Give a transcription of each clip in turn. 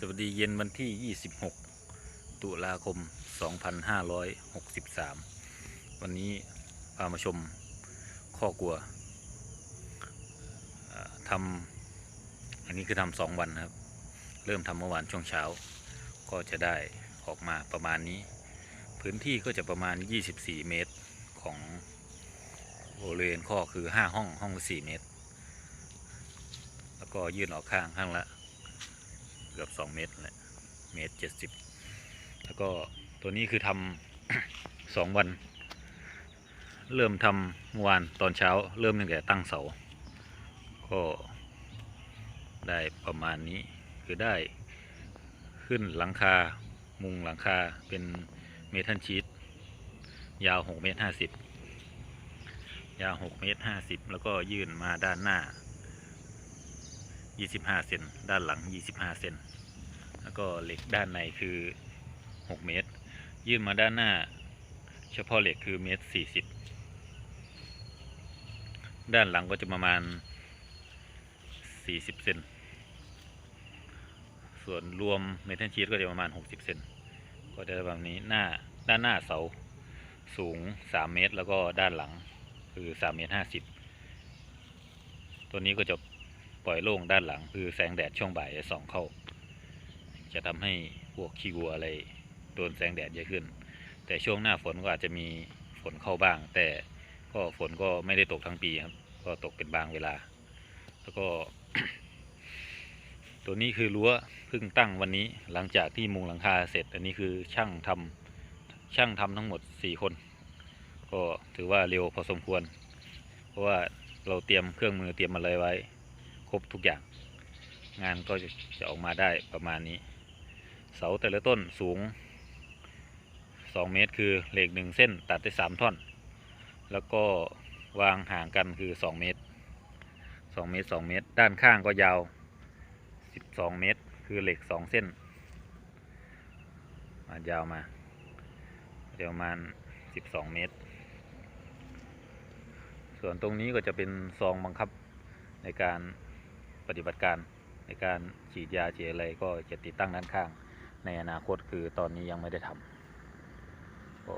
สวัสดีเย็นวันที่ 26 ตุลาคม 2563 วันนี้พามาชมข้อกลัวทำอันนี้คือทำสองวันครับ เริ่มทำเมื่อวานช่วงเช้า ก็จะได้ออกมาประมาณนี้ พื้นที่ก็จะประมาณ 24 เมตรของบริเวณข้อคือ 5 ห้องห้องละ4เมตร แล้วก็ยื่นออกข้างข้างละ เกือบ2เมตรแหละเมตรเจ็ดสิบแล้วก็ตัวนี้คือทำสองวัน เริ่มทำเมื่อวานตอนเช้า เริ่มตั้งแต่ตั้งเสา ก็ได้ประมาณนี้คือได้ขึ้นหลังคามุงหลังคาเป็นเมทัลชีตยาว 6 เมตร 50 ยาว 6 เมตร 50 แล้วก็ยื่นมาด้านหน้า 25 เซนด้านหลัง 25 เซนแล้วก็เหล็กด้านในคือ 6 เมตร ยื่นมาด้านหน้า เฉพาะเหล็กคือเมตร 40 ด้านหลังก็จะประมาณ 40 เซนส่วนรวมเมทัลชีตก็จะประมาณ 60 เซนก็จะแบบนี้หน้าด้านหน้าเสาสูง 3 เมตร แล้วก็ด้านหลังคือ 3 เมตร 50 ตัวนี้ก็จะ ปล่อยโล่งด้านหลัง คือแสงแดดช่วงบ่ายจะส่องเข้า จะทำให้พวกขี้วัวอะไรโดนแสงแดดเยอะขึ้น แต่ช่วงหน้าฝนก็อาจจะมีฝนเข้าบ้าง แต่ก็ฝนก็ไม่ได้ตกทั้งปีครับ ก็ตกเป็นบางเวลา แล้วก็ ตัวนี้คือรั้วเพิ่งตั้งวันนี้หลังจากที่มุงหลังคาเสร็จ อันนี้คือช่างทำช่างทำทั้งหมด 4 คน ก็ถือว่าเร็วพอสมควร เพราะว่าเราเตรียมเครื่องมือเตรียมอะไรไว้ ครบทุกอย่าง งานก็จะออกมาได้ประมาณนี้ เสาแต่ละต้นสูง 2 เมตรคือเหล็กหนึ่งเส้นตัดได้ 3 ท่อน แล้วก็วางห่างกันคือ 2 เมตร 2 เมตร 2 เมตร ด้านข้างก็ยาว 12 เมตร คือเหล็ก 2 เส้นมายาวมาจะประมาณ 12 เมตร ส่วนตรงนี้ก็จะเป็นซองบังคับในการ ปฏิบัติการในการฉีดยาฉีดอะไรก็จะติดตั้งด้านข้างในอนาคตคือตอนนี้ยังไม่ได้ทำก็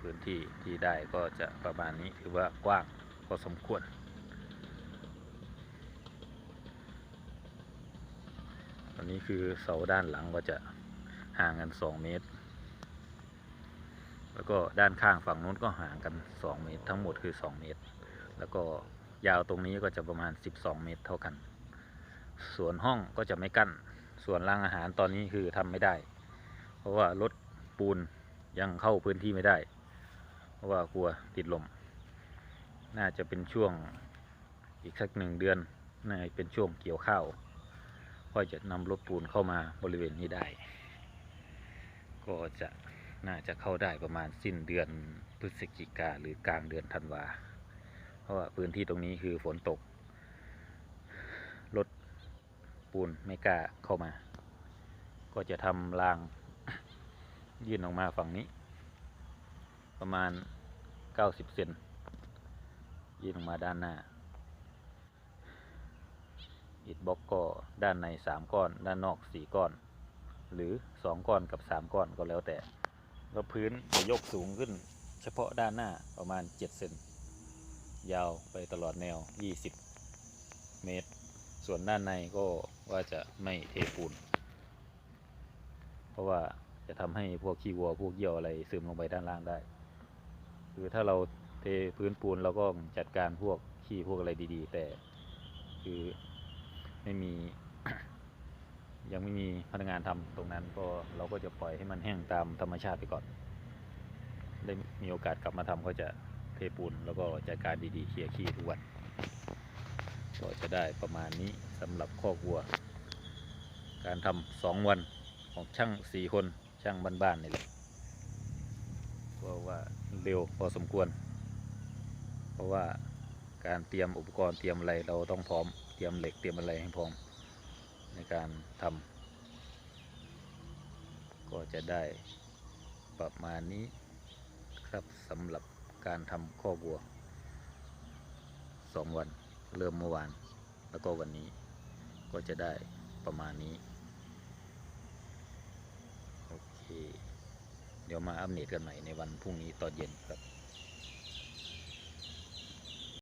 พื้นที่ที่ได้ก็จะประมาณนี้ถือว่ากว้างพอสมควร ตอนนี้คือเสาด้านหลังก็จะห่างกัน 2 เมตร แล้วก็ด้านข้างฝั่งนู้นก็ห่างกัน 2 เมตร ทั้งหมดคือ 2 เมตร แล้วก็ยาวตรงนี้ก็จะประมาณ 12 เมตรเท่ากัน ส่วนห้องก็จะไม่กั้น ส่วนรางอาหารตอนนี้คือทำไม่ได้ เพราะว่ารถปูนยังเข้าพื้นที่ไม่ได้ เพราะว่ากลัวติดลม น่าจะเป็นช่วงอีกสักหนึ่งเดือนน่าจะเป็นช่วงเกี่ยวข้าวก็จะนำรถปูนเข้ามาบริเวณนี้ได้ ก็จะน่าจะเข้าได้ประมาณสิ้นเดือนพฤศจิกาหรือกลางเดือนธันวา เพราะว่าพื้นที่ตรงนี้คือฝนตก รถ ปูนไม่กล้าเข้ามา ก็จะทำรางยื่นออกมาฝั่งนี้ ประมาณ 90 เซนยื่นออกมาด้านหน้าอิฐบล็อกก็ด้านใน 3 ก้อน ด้านนอก 4 ก้อน หรือ 2 ก้อนกับ 3 ก้อนก็แล้วแต่แล้วพื้นจะยกสูงขึ้น เฉพาะด้านหน้าประมาณ 7 เซนยาวไปตลอดแนว 20 เมตร ส่วนด้านในก็ว่าจะไม่เทปูน เพราะว่าจะทำให้พวกขี้วัวพวกเยี่ยวอะไรซึมลงไปด้านล่างได้ คือถ้าเราเทพื้นปูนเราก็จัดการพวกขี้พวกอะไรดีๆ แต่คือไม่มี ยังไม่มีพนักงานทำตรงนั้นก็เราก็จะปล่อยให้มันแห้งตามธรรมชาติไปก่อน ได้มีโอกาสกลับมาทำก็จะเทปูนแล้วก็จัดการดีๆเคลียร์ขี้ทุกวัน ก็จะได้ประมาณนี้สำหรับคอกวัว การทำสองวันของช่างสี่คนช่างบ้านๆนี่แหละก็ว่าเร็วพอสมควร เพราะว่าการเตรียมอุปกรณ์เตรียมอะไรเราต้องพร้อมเตรียมเหล็กเตรียมอะไรให้พร้อม ในการทำก็จะได้ประมาณนี้ครับสำหรับการทำข้อกวัวสองวัน เริ่มเมื่อวาน แล้วก็วันนี้ก็จะได้ประมาณนี้ โอเค เดี๋ยวมาอัปเดตกันใหม่ในวันพรุ่งนี้ตอนเย็นครับ